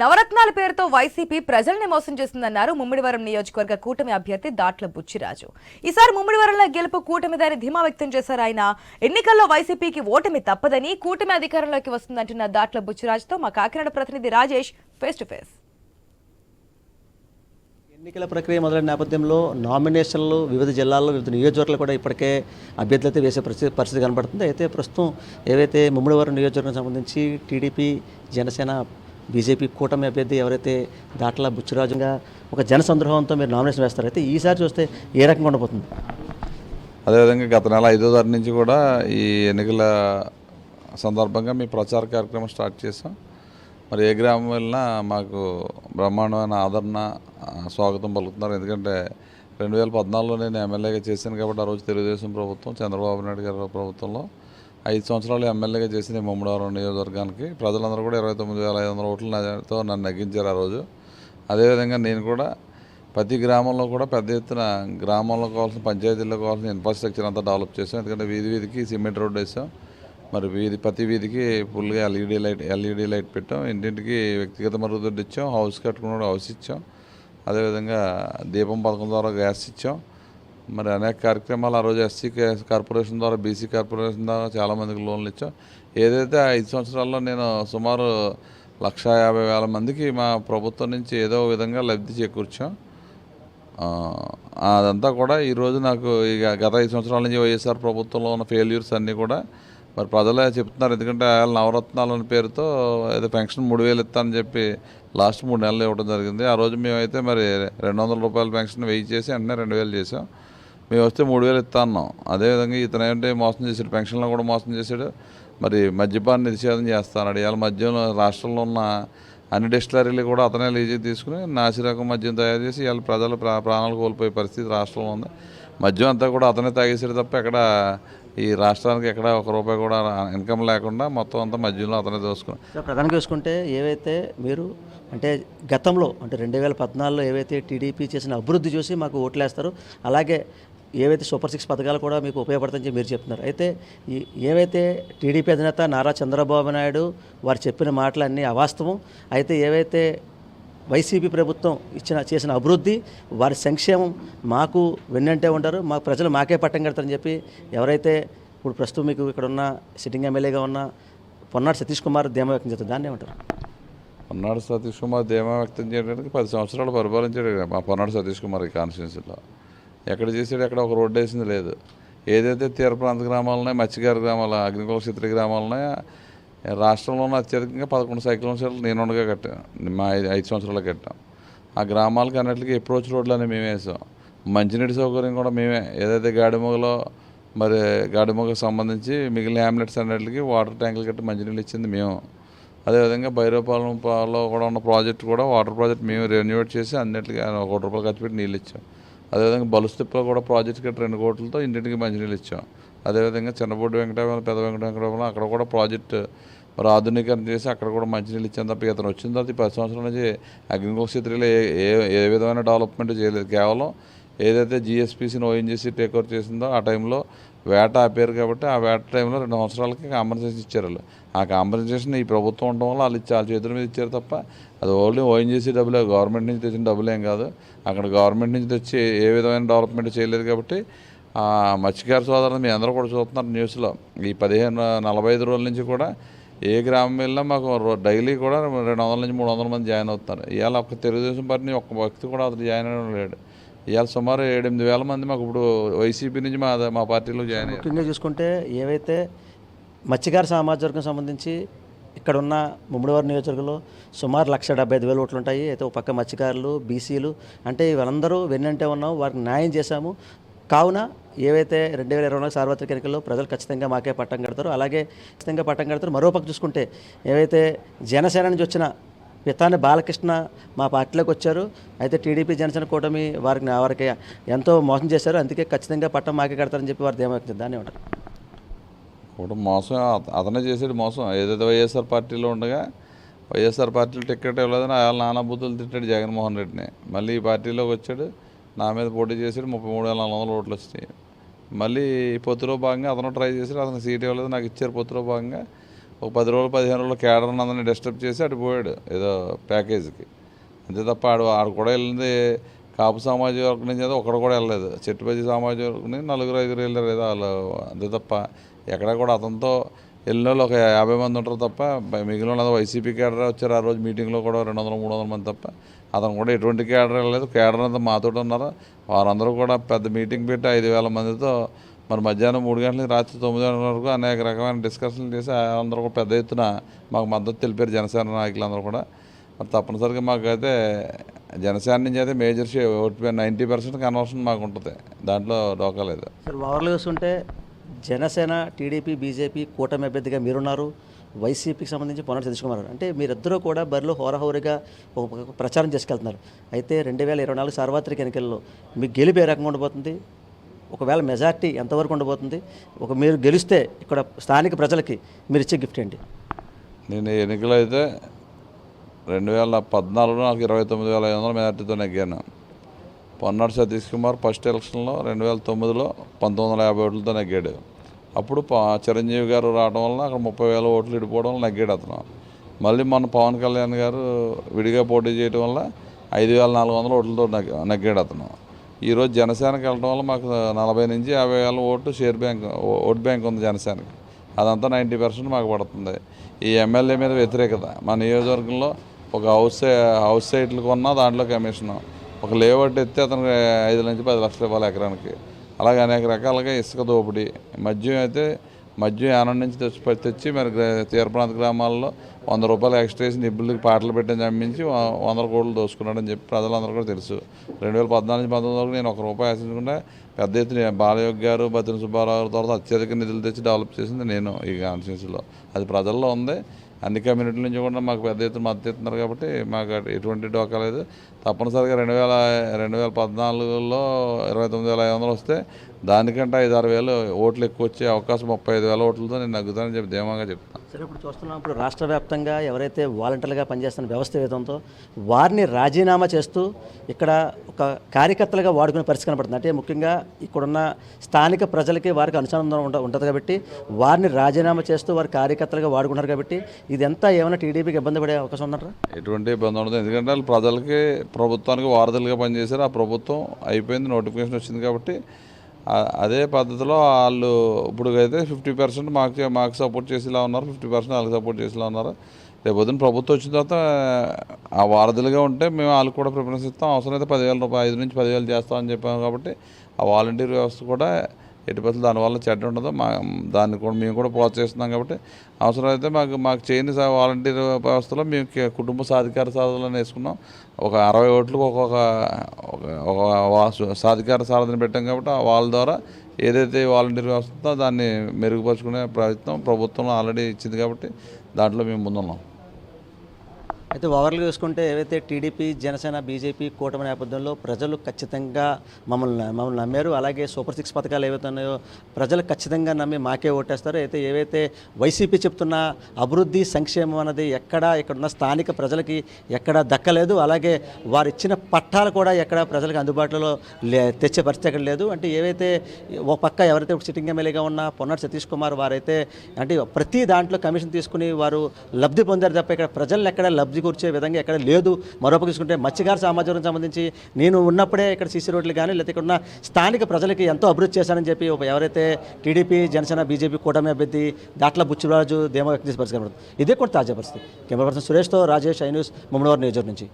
నవరత్నాల పేరుతో వైసీపీ ప్రజల్ని మోసం చేస్తుందన్నారు ముమ్మిడివరం నియోజకవర్గ కూటమి అభ్యర్థి దాట్ల బుచ్చిరాజు. ఈసారి ముమ్మిడివరంలో గెలుపు కూటమిదని ధీమా వ్యక్తం చేశారు ఆయన. ఎన్నికల్లో వైసీపీకి ఓటమి తప్పదని కూటమి అధికారంలోకి వస్తుందంటున్న దాట్ల బుచ్చిరాజుతో మా కాకినాడ ప్రతినిధి రాజేష్ ఫేస్ టు ఫేస్ ఎన్నికల ప్రక్రియ మొదలైన నేపథ్యంలో నామినేషన్లు వివిధ జిల్లాల్లో వివిధ నియోజకవర్గాలు కూడా ఇప్పటికే అభ్యర్థులు అయితే వేసే పరిస్థితి పరిస్థితి కనబడుతుంది. అయితే ప్రస్తుతం ఏవైతే ముమ్మడివారం నియోజకవర్గం సంబంధించి టీడీపీ జనసేన బీజేపీ కూటమి అభ్యర్థి ఎవరైతే దాట్ల బుచ్చిరాజుగా ఒక జన సంద్రోహంతో మీరు నామినేషన్ వేస్తారు అయితే ఈసారి చూస్తే ఏ రకంగా ఉండబోతుంది? అదేవిధంగా గత నెల ఐదో తారీఖు నుంచి కూడా ఈ ఎన్నికల సందర్భంగా మీ ప్రచార కార్యక్రమం స్టార్ట్ చేసాం మరి ఏ గ్రామం వెళ్ళినా మాకు బ్రహ్మాండమైన ఆదరణ స్వాగతం పలుకుతున్నారు. ఎందుకంటే రెండు వేల పద్నాలుగులో నేను ఎమ్మెల్యేగా చేశాను కాబట్టి ఆ రోజు తెలుగుదేశం ప్రభుత్వం చంద్రబాబు నాయుడు గారి ప్రభుత్వంలో ఐదు సంవత్సరాలు ఎమ్మెల్యేగా చేసిన ఈ నియోజకవర్గానికి. ప్రజలందరూ కూడా ఇరవై తొమ్మిది వేల ఐదు వందల ఓట్లతో నన్ను నెగ్గించారు ఆ రోజు. అదేవిధంగా నేను కూడా ప్రతి గ్రామంలో కూడా పెద్ద ఎత్తున గ్రామంలో కావాల్సిన పంచాయతీల్లో కావాల్సిన ఇన్ఫ్రాస్ట్రక్చర్ అంతా డెవలప్ చేసాం ఎందుకంటే వీధి వీధికి సిమెంట్ రోడ్డు వేసాం. మరి వీధి ప్రతి వీధికి ఫుల్గా ఎల్ఈడి లైట్ ఎల్ఈడి లైట్ పెట్టాం. ఇంటింటికి వ్యక్తిగత మరుగుదొడ్డు ఇచ్చాం. హౌస్ కట్టుకున్న హౌస్ ఇచ్చాం. అదేవిధంగా దీపం పథకం ద్వారా గ్యాస్ ఇచ్చాం. మరి అనేక కార్యక్రమాలు ఆ రోజు ఎస్సీ కార్పొరేషన్ ద్వారా బీసీ కార్పొరేషన్ ద్వారా చాలామందికి లోన్లు ఇచ్చాం. ఏదైతే ఐదు సంవత్సరాల్లో నేను సుమారు లక్ష యాభై వేల మందికి మా ప్రభుత్వం నుంచి ఏదో విధంగా లబ్ధి చేకూర్చాం. అదంతా కూడా ఈరోజు నాకు ఇక గత ఐదు సంవత్సరాల నుంచి వైఎస్ఆర్ ప్రభుత్వంలో ఉన్న ఫెయిల్యూర్స్ అన్నీ కూడా మరి ప్రజలే చెప్తున్నారు. ఎందుకంటే ఆయన నవరత్నాలు అనే పేరుతో ఏదో పెన్షన్ మూడు వేలు ఇస్తానని చెప్పి లాస్ట్ మూడు నెలలు ఇవ్వడం జరిగింది. ఆ రోజు మేమైతే మరి రెండు వందల రూపాయల పెన్షన్ వెయ్యి చేసి వెంటనే రెండు వేలు చేసాం. మేము వస్తే మూడు వేలు ఇస్తా అన్నాం. అదేవిధంగా ఇతను ఏంటంటే మోసం చేశాడు పెన్షన్లో కూడా మోసం చేశాడు. మరి మద్యపాన్ని నిషేధం చేస్తాడు ఇవాళ మద్యంలో రాష్ట్రంలో ఉన్న అన్ని డిస్టిలరీలు కూడా అతనే లీజీ తీసుకుని నాసిరకం మద్యం తయారు చేసి ఇవాళ ప్రజలు ప్రా ప్రాణాలు కోల్పోయే పరిస్థితి రాష్ట్రంలో ఉంది. మద్యం అంతా కూడా అతనే తాగేసాడు తప్ప ఎక్కడ ఈ రాష్ట్రానికి ఎక్కడ ఒక రూపాయి కూడా ఇన్కమ్ లేకుండా మొత్తం అంతా మద్యంలో అతనే దోసుకున్నాం ప్రధానంగా చూసుకుంటే ఏవైతే మీరు అంటే గతంలో అంటే రెండు వేల పద్నాలుగులో ఏవైతే టీడీపీ చేసిన అభివృద్ధి చూసి మాకు ఓట్లేస్తారు అలాగే ఏవైతే సూపర్ సిక్స్ పథకాలు కూడా మీకు ఉపయోగపడతాయని చెప్పి మీరు చెప్తున్నారు. అయితే ఈ ఏవైతే టీడీపీ అధినేత నారా చంద్రబాబు నాయుడు వారు చెప్పిన మాటలన్నీ అవాస్తవం. అయితే ఏవైతే వైసీపీ ప్రభుత్వం ఇచ్చిన చేసిన అభివృద్ధి వారి సంక్షేమం మాకు వెన్నంటే ఉంటారు మా ప్రజలు మాకే పట్టం కడతారని చెప్పి ఎవరైతే ఇప్పుడు ప్రస్తుతం మీకు ఇక్కడ ఉన్న సిట్టింగ్ ఎమ్మెల్యేగా ఉన్న పొన్నాడు సతీష్ కుమార్ ధీమా వ్యక్తం చేస్తారు. దాన్ని ఏమంటారు? పొన్నాడు సతీష్ కుమార్ ధీమా వ్యక్తం చేయడానికి పది సంవత్సరాలు పరిపాలించాడు. మా పొన్నాడు సతీష్ కుమార్ కాన్స్టిట్యూన్సీలో. ఎక్కడ చేసాడు ఎక్కడ ఒక రోడ్డు వేసింది లేదు. ఏదైతే తీర ప్రాంత గ్రామాలున్నాయి మత్స్యకార గ్రామాలు అగ్నికుల చిత్ర గ్రామాలు ఉన్నాయో రాష్ట్రంలో ఉన్న అత్యధికంగా పదకొండు సైకిల్ నేనుండగా ఉండగా కట్టాను. మా ఐదు ఐదు సంవత్సరాలు కట్టాం. ఆ గ్రామాలకి అన్నిటికీ అప్రోచ్ రోడ్లు అనేవి మేమే వేసాం. మంచినీటి సౌకర్యం కూడా మేమే. ఏదైతే గాడిమొగలో మరి గాడిమొగకు సంబంధించి మిగిలిన హ్యామ్లెట్స్ అన్నిటికి వాటర్ ట్యాంకులు కట్టి మంచినీళ్ళు ఇచ్చింది మేము. అదేవిధంగా భైరవపాలెంలో కూడా ఉన్న ప్రాజెక్ట్ కూడా వాటర్ ప్రాజెక్ట్ మేము రెన్యూవేట్ చేసి అన్నిటికీ ఒక కోటి రూపాయలు ఖర్చు పెట్టి నీళ్ళు ఇచ్చాం. అదేవిధంగా బలుస్తిప్పలో కూడా ప్రాజెక్ట్ రెండు కోట్లతో ఇంటింటికి మంచినీళ్ళు ఇచ్చాం. అదేవిధంగా చిన్నబొడ్డు వెంకటరామన్ పెద్ద వెంకట వెంకటరామన్ అక్కడ కూడా ప్రాజెక్ట్ మరి ఆధునీకరణ చేసి అక్కడ కూడా మంచినీళ్ళు ఇచ్చాం తప్ప ఇతను వచ్చిన తర్వాత ఈ పది సంవత్సరాల నుంచి అగ్నికోక ఏ ఏ ఏ విధమైన డెవలప్మెంట్ చేయలేదు. కేవలం ఏదైతే జిఎస్పీసీని ఓఎన్జీసీ టేక్ ఓవర్ చేసిందో ఆ టైంలో వేట ఆపారు కాబట్టి ఆ వేట టైంలో రెండు సంవత్సరాలకి కాంపన్సేషన్ ఇచ్చారు వాళ్ళు. ఆ కాంపన్సేషన్ ఈ ప్రభుత్వం ఉండడం వల్ల వాళ్ళు వాళ్ళ చేతుల మీద ఇచ్చారు తప్ప అది ఓన్లీ ఓఎన్జీసీ డబ్బులే. గవర్నమెంట్ నుంచి తెచ్చిన డబ్బులేం కాదు. అక్కడ గవర్నమెంట్ నుంచి తెచ్చి ఏ విధమైన డెవలప్మెంట్ చేయలేదు కాబట్టి ఆ మత్స్యకార సోదరులు మీ అందరూ కూడా చూస్తున్నారు న్యూస్లో ఈ పదిహేను నలభై ఐదు రోజుల నుంచి కూడా ఏ గ్రామం వెళ్ళినా మాకు రో- డైలీ కూడా రెండు వందల నుంచి మూడు వందల మంది జాయిన్ అవుతున్నారు. ఇవాళ ఒక్క తెలుగుదేశం పార్టీ ఒక్క వ్యక్తి కూడా అతను జాయిన్ అవ్వడం లేడు ఇవాళ సుమారు ఏడెనిమిది వేల మంది మాకు ఇప్పుడు వైసీపీ నుంచి మా మా పార్టీలో జాయిన్ అయ్యారు. ముఖ్యంగా చూసుకుంటే ఏవైతే మత్స్యకార సామాజిక వర్గం సంబంధించి ఇక్కడ ఉన్న ముమ్మడివారి నియోజకవర్గంలో సుమారు లక్ష డెబ్బై ఐదు వేలు ఓట్లు ఉంటాయి. అయితే ఒక పక్క మత్స్యకారులు బీసీలు అంటే వీళ్ళందరూ వెన్నంటే ఉన్నాం వారికి న్యాయం చేశాము. కావున ఏవైతే రెండు వేల ఇరవై నాలుగు సార్వత్రిక ఎన్నికల్లో ప్రజలు ఖచ్చితంగా మాకే పట్టం కడతారు అలాగే ఖచ్చితంగా పట్టం కడతారు మరో పక్క చూసుకుంటే ఏవైతే జనసేన నుంచి వచ్చిన పితాని బాలకృష్ణ మా పార్టీలోకి వచ్చారు. అయితే టీడీపీ జనసేన కూటమి వారికి వారికి ఎంతో మోసం చేశారు. అందుకే ఖచ్చితంగా పట్టం మాకే కడతారని చెప్పి వారు ధీమా దాన్ని ఏమంటారు కూడా మోసం అతనే చేసేది మోసం. ఏదైతే వైఎస్ఆర్ పార్టీలో ఉండగా వైఎస్ఆర్ పార్టీలో టికెట్ ఇవ్వలేదని ఆయన నానా బుద్ధులు తిట్టాడు జగన్మోహన్ రెడ్డిని. మళ్ళీ ఈ పార్టీలోకి వచ్చాడు నా మీద పోటీ చేసాడు ముప్పై మూడు వేల నాలుగు వందల ఓట్లు వచ్చినాయి. మళ్ళీ పొత్తులో భాగంగా అతను ట్రై చేశాడు అతను సీట్ ఇవ్వలేదు నాకు ఇచ్చారు పొత్తులో భాగంగా. ఒక పది రోజులు పదిహేను రోజులు కేడర్ అందరినీ డిస్టర్బ్ చేసి అటు పోయాడు ఏదో ప్యాకేజీకి. అంతే తప్ప ఆడు ఆడు కూడా వెళ్ళింది కాపు సామాజిక వర్గం నుంచి అయితే ఒకడు కూడా వెళ్ళలేదు. చెట్టుపతి సామాజిక వర్గం నుంచి నలుగురు ఐదుగురు వెళ్ళారు ఏదో వాళ్ళు. అంతే తప్ప ఎక్కడ కూడా అతనితో వెళ్ళిన వాళ్ళు ఒక యాభై మంది ఉంటారు తప్ప మిగిలిన వైసీపీ కేడర్ వచ్చారు ఆ రోజు మీటింగ్లో కూడా రెండు వందల మూడు వందల మంది తప్ప. అతను కూడా ఎటువంటి కేడర్ వెళ్ళలేదు. కేడర్ అంతా మాతో ఉన్నారు? వారందరూ కూడా పెద్ద మీటింగ్ పెట్టి ఐదు వేల మందితో మరి మధ్యాహ్నం మూడు గంటల రాత్రి తొమ్మిది గంటల వరకు అనేక రకమైన డిస్కషన్లు చేసి అందరూ కూడా పెద్ద ఎత్తున మాకు మద్దతు తెలిపారు జనసేన నాయకులందరూ కూడా. మరి తప్పనిసరిగా మాకైతే జనసేన నుంచి అయితే మేజర్ షే ఓటు నైంటీ పర్సెంట్ కన్వర్షన్ మాకు ఉంటుంది. దాంట్లో డోకా లేదు. సార్ ఓవర్లో చూస్తుంటే జనసేన టీడీపీ బీజేపీ కూటమి అభ్యర్థిగా మీరున్నారు. వైసీపీకి సంబంధించి పొన్నటి తెలుసుకున్నారు అంటే మీరిద్దరూ కూడా బరిలో హోరహోరిగా ఒక ప్రచారం చేసుకెళ్తున్నారు. అయితే రెండు వేల ఇరవై నాలుగు సార్వత్రిక ఎన్నికల్లో మీకు గెలుపు ఏ రకంగా ఉండబోతుంది? ఒకవేళ మెజార్టీ ఎంతవరకు ఉండబోతుంది ఒక మీరు గెలిస్తే ఇక్కడ స్థానిక ప్రజలకి మీరు ఇచ్చే గిఫ్ట్ ఏంటి? నేను ఎన్నికలు అయితే రెండు వేల పద్నాలుగులో నాకు ఇరవై తొమ్మిది వేల ఐదు వందల మెజార్టీతో నెగ్గాను. పొన్నాడు సతీష్ కుమార్ ఫస్ట్ ఎలక్షన్లో రెండు వేల తొమ్మిదిలో పంతొమ్మిది వందల యాభై ఓట్లతో నెగ్గాడు. అప్పుడు చిరంజీవి గారు రావడం వల్ల అక్కడ ముప్పై వేల ఓట్లు ఇడిపోవడం వల్ల నెగ్గాడు అతను. మళ్ళీ మొన్న పవన్ కళ్యాణ్ గారు విడిగా పోటీ చేయడం వల్ల ఐదు వేల నాలుగు వందల ఓట్లతో నెగ్ నెగ్గాడు అతను. ఈరోజు జనసేనకి వెళ్ళడం వల్ల మాకు నలభై నుంచి యాభై వేల vote share bank vote bank ఉంది జనసేనకి. అదంతా నైంటీ పర్సెంట్ మాకు పడుతుంది. ఈ ఎమ్మెల్యే మీద వ్యతిరేకత. మా నియోజకవర్గంలో ఒక హౌస్ హౌస్ సైట్లు కొన్నా దాంట్లో కమిషన్. ఒక లేఅవుట్ ఎత్తే అతనికి ఐదు నుంచి పది లక్షలు ఇవ్వాలి ఎకరానికి. అలాగే అనేక రకాలుగా ఇసుక దోపిడీ. మద్యం అయితే మద్యం యానం నుంచి తెచ్చి తెచ్చి మరి తీర ప్రాంత గ్రామాల్లో వంద రూపాయలు ఎక్స్ట్రా వేసి నిబ్బులకి పాటలు పెట్టి చంపించి వందల కోట్లు దోసుకున్నాడని చెప్పి ప్రజలందరూ కూడా తెలుసు. రెండు వేల పద్నాలుగు పంతొమ్మిది వరకు నేను ఒక రూపాయి ఆశించకుండా పెద్ద ఎత్తున బాలయోగ్ గారు బతిన సుబ్బారావు గారి తర్వాత అత్యధిక నిధులు తెచ్చి డెవలప్ చేసింది నేను ఈ కాన్స్టిట్యూన్సీలో. అది ప్రజల్లో ఉంది. అన్ని కమ్యూనిటీల నుంచి కూడా మాకు పెద్ద ఎత్తున మద్దతు ఇస్తున్నారు కాబట్టి మాకు ఎటువంటి డోకా లేదు. తప్పనిసరిగా రెండు వేల రెండు వేల పద్నాలుగులో ఇరవై తొమ్మిది వేల ఐదు వందలు వస్తే దానికంటే ఐదు ఆరు వేలు ఓట్లు ఎక్కువ వచ్చే అవకాశం ముప్పై ఐదు వేల ఓట్లతో నేను నగ్గుతానని చెప్పి ధీమాగా చెప్తాను సరే ఇప్పుడు చూస్తున్నాం. ఇప్పుడు రాష్ట్ర వ్యాప్తంగా ఎవరైతే వాలంటీర్లుగా పనిచేస్తున్న వ్యవస్థ ఏదంతో వారిని రాజీనామా చేస్తూ ఇక్కడ ఒక కార్యకర్తలుగా వాడుకునే పరిస్థితి కనపడుతుంది. అంటే ముఖ్యంగా ఇక్కడున్న స్థానిక ప్రజలకి వారికి అనుసంధానం ఉంట ఉంటుంది కాబట్టి వారిని రాజీనామా చేస్తూ వారి కార్యకర్తలుగా వాడుకుంటారు కాబట్టి ఇదంతా ఏమైనా టీడీపీకి ఇబ్బంది పడే అవకాశం ఉందంటారా? ఎటువంటి ఇబ్బంది ఉండదు. ఎందుకంటే వాళ్ళు ప్రజలకి ప్రభుత్వానికి వారధులుగా పనిచేశారు. ఆ ప్రభుత్వం అయిపోయింది నోటిఫికేషన్ వచ్చింది కాబట్టి అదే పద్ధతిలో వాళ్ళు ఇప్పుడు అయితే ఫిఫ్టీ పర్సెంట్ మాకు మాకు సపోర్ట్ చేసేలా ఉన్నారు. ఫిఫ్టీ పర్సెంట్ వాళ్ళకి సపోర్ట్ చేసేలా ఉన్నారు. రేపొద్దున ప్రభుత్వం వచ్చిన తర్వాత ఆ వారధులుగా ఉంటే మేము వాళ్ళకి కూడా ప్రిఫరెన్స్ ఇస్తాం. అవసరమైతే పదివేల రూపాయలు ఐదు నుంచి పదివేలు చేస్తామని చెప్పాము కాబట్టి ఆ వాలంటీర్ వ్యవస్థ కూడా ఎట్టి పరిస్థితులు దానివల్ల చెడ్డ ఉండదు మా దాన్ని కూడా మేము కూడా ప్రోత్సహిస్తున్నాం కాబట్టి అవసరమైతే మాకు మాకు చేయని వాలంటీర్ వ్యవస్థలో మేము కుటుంబ సాధికార సాధనలను వేసుకున్నాం. ఒక అరవై ఓట్లకు ఒక్కొక్క ఒక- సాధికార సాధన పెట్టాం కాబట్టి ఆ వాళ్ళ ద్వారా ఏదైతే వాలంటీర్ వ్యవస్థ దాన్ని మెరుగుపరుచుకునే ప్రయత్నం ప్రభుత్వం ఆల్రెడీ ఇచ్చింది కాబట్టి దాంట్లో మేము ముందున్నాం. అయితే ఓవర్లు చూసుకుంటే ఏవైతే టీడీపీ జనసేన బీజేపీ కూటమి నేపథ్యంలో ప్రజలు ఖచ్చితంగా మమ్మల్ని మమ్మల్ని నమ్మారు. అలాగే సూపర్ సిక్స్ పథకాలు ఏవైతే ఉన్నాయో ప్రజలు ఖచ్చితంగా నమ్మి మాకే ఓటేస్తారు. అయితే ఏవైతే వైసీపీ చెప్తున్న అభివృద్ధి సంక్షేమం అనేది ఎక్కడ ఇక్కడున్న స్థానిక ప్రజలకి ఎక్కడ దక్కలేదు. అలాగే వారు ఇచ్చిన పట్టాలు కూడా ఎక్కడ ప్రజలకు అందుబాటులో లే తెచ్చే పరిస్థితి ఎక్కడ లేదు. అంటే ఏవైతే ఒక పక్క ఎవరైతే సిట్టింగ్ ఎమ్మెల్యేగా ఉన్న పొన్నాడు సతీష్ కుమార్ వారైతే అంటే ప్రతి దాంట్లో కమిషన్ తీసుకుని వారు లబ్ధి పొందారు తప్ప ఇక్కడ ప్రజలను ఎక్కడ లబ్ధి కూర్చే విధంగా ఎక్కడ లేదు. మరొక తీసుకుంటే మత్స్యకార సామాజికం సంబంధించి నేను ఉన్నప్పుడే ఇక్కడ సీసీ రోడ్లు కానీ లేకపోతే ఇక్కడ ఉన్న స్థానిక ప్రజలకి ఎంతో అభివృద్ధి చేశానని చెప్పి ఒక ఎవరైతే టీడీపీ జనసేన బీజేపీ కూటమి అభ్యర్థి దాట్ల బుచ్చిరాజు ధీమా వ్యక్తి పరిస్థితి ఇదే కూడా తాజా పరిస్థితి. కెమెరా పర్సన్ సురేష్తో రాజేష్ ఐ న్యూస్ ముమ్మడివారి నియోజకవర్గం నుంచి.